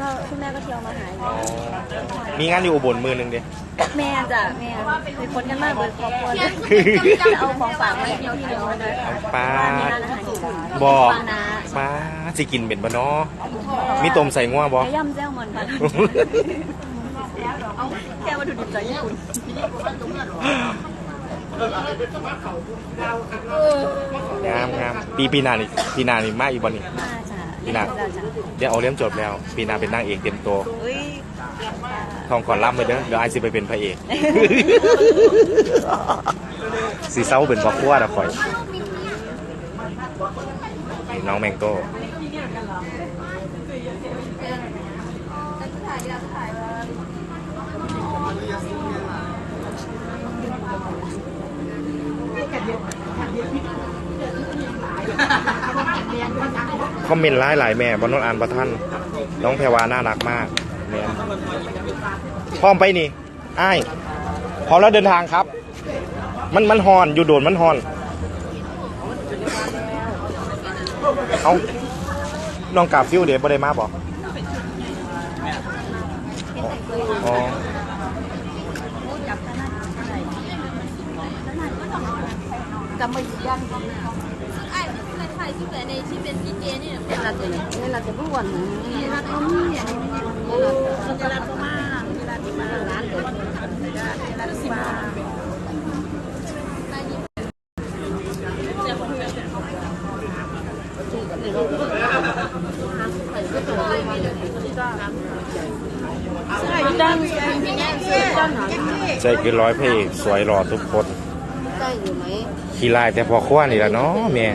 ก็คุณแม่ก็เที่ยวมาหาอยู่อ๋อมีงานอยู่อุบลมือหนึงเด้แม่จ้ะแม่เป็นคนกันมากเบิดครอบครัวเลยจะเอาของฝากมาให้พี่น้องที่น้องเลยป้าร้านนี้ร้านอาหารญี่ปุ่นบ่ปานาป้าสิกินเป็นบ่เนาะมีต้มใส่งัวบ่ไก่ย่ำแซลมอนปลาแค่วัตถุดิบจากญี่ปุ่นงามงามปีปีหน้านี่ปีหน้านี่มาอีกบ่นี่มาจ้ะพี่นาเดี๋ยวเอาเลี้ยงจบแล้ว ปีหน้าเป็นนางเอกเต็มตัวเฮ้ยทองก่อนล่ำเลยเด้อเดี๋ยวไอซิไปเป็นพระเอก สีเศร้าเป็นบอกว่าดะข่อยนี่น้องแมงโก้ คอมเมนต์หลายหลายแม่บนนนอ่านประท่านน้องแพรวาน่ารักมากแม่พร้อมไปนี่อ้ายพร้อมแล้วเดินทางครับ มันมันฮอนอยู่โดนมันฮอนเอาน้องกาฟิวเดี๋ยวบ่ได้มาบอกอ๋อจำไม่ยัน ไอ้ไม่ใช่ที่เป็นในที่เป็นดีเจนี่เวลาจะเวลาจะพูดวันเวลาเขามีอย่างนี้เวลาเวลาเขามาเวลาที่มาร้านเด็ดเวลาเวลาที่มาใจังใช่จังหน่อยใจเกินร้อยพระเอกสวยหล่อทุกคน ใช่อยู่ไหมขี้ลายแต่พอคว้านี่แหละเนาะแม่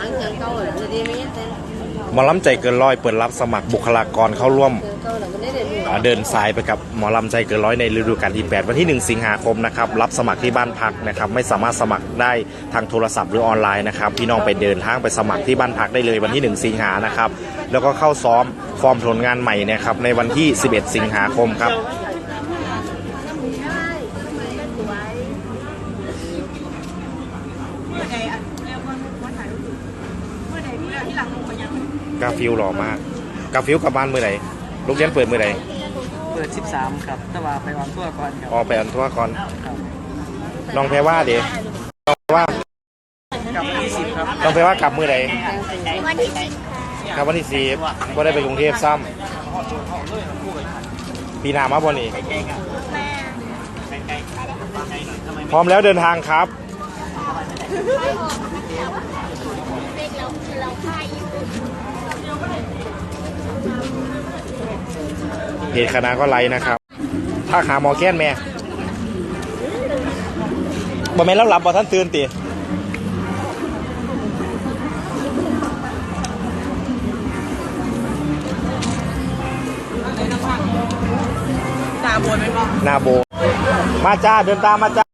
หางเงินเก่าเลยดีไหมเต้นหมอลำใจเกินร้อยเปิดรับสมัครบุคลากรเข้าร่วมเงินเก่าเลยมันได้เด่นอ่าเดินสายไปกับหมอลำใจเกินร้อยในฤดูกาลที่ 8 วันที่ 1 สิงหาคมนะครับรับสมัครที่บ้านพักนะครับไม่สามารถสมัครได้ทางโทรศัพท์หรือออนไลน์นะครับพี่น้องไปเดินทางไปสมัครที่บ้านพักได้เลยวันที่ 1 สิงหานะครับแล้วก็เข้าซ้อมฟอร์มผลงานใหม่นะครับในวันที่ 11 สิงหาคมครับ กาฟิลหล่อมาก กาฟิลกลับบ้านเมื่อไหร่ลูกเรียนเปิดเมื่อไหร่เปิด 13 ครับแต่ว่าไปวันทั่วก่อนครับออกไปอันทั่วก่อนครับน้องแพรว่าเดี๋ยวน้องแพรว่ากับ20ครับน้องแพรว่ากลับเมื่อไหร่วันที่สิบครับวันที่สี่ก็ได้ไปกรุงเทพซ้ำปีหน้ามาบ่นี่พร้อมแล้วเดินทางครับ เป็นเราเราค่ายญี่ปุ่น เพ จคณะก็ไลค์นะครับถ้าหาหมอแก้นแม่บ่แม่นแล้วหลับบ่ท่านตื่นติตาบวนไหมพ่อหนาโบ มาจ้า เดินตามมาจ้า